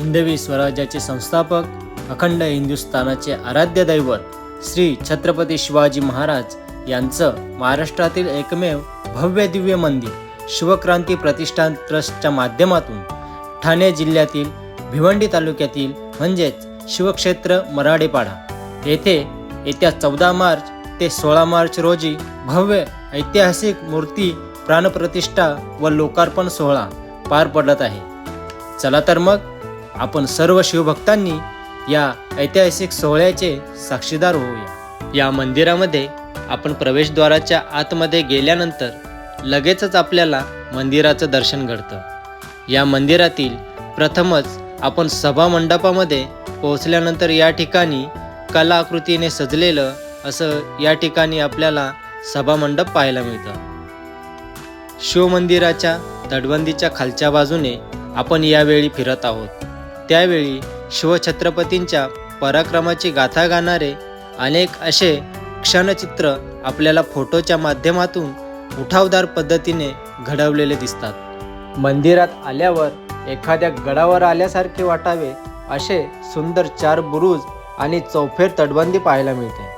हिंदवी स्वराज्याचे संस्थापक अखंड हिंदुस्थानाचे आराध्य दैवत श्री छत्रपती शिवाजी महाराज यांचं महाराष्ट्रातील एकमेव भव्य दिव्य मंदिर शिवक्रांती प्रतिष्ठान ट्रस्टच्या माध्यमातून ठाणे जिल्ह्यातील भिवंडी तालुक्यातील म्हणजेच शिवक्षेत्र मराडेपाडा येथे येत्या चौदा मार्च ते सोळा मार्च रोजी भव्य ऐतिहासिक मूर्ती प्राणप्रतिष्ठा व लोकार्पण सोहळा पार पडत आहे. चला तर मग आपण सर्व शिवभक्तांनी या ऐतिहासिक सोहळ्याचे साक्षीदार होऊया. या मंदिरामध्ये आपण प्रवेशद्वाराच्या आतमध्ये गेल्यानंतर लगेचच आपल्याला मंदिराचं दर्शन घडतं. या मंदिरातील प्रथमच आपण सभा मंडपामध्ये पोहोचल्यानंतर या ठिकाणी कलाकृतीने सजलेलं असं या ठिकाणी आपल्याला सभामंडप पाहायला मिळतं. शिवमंदिराच्या तटबंदीच्या खालच्या बाजूने आपण यावेळी फिरत आहोत. त्यावेळी शिवछत्रपतींच्या पराक्रमाची गाथा गाणारे अनेक असे क्षणचित्र आपल्याला फोटोच्या माध्यमातून उठावदार पद्धतीने घडवलेले दिसतात. मंदिरात आल्यावर एखाद्या गडावर आल्यासारखे वाटावे असे सुंदर चार बुरुज आणि चौफेर तटबंदी पाहायला मिळते.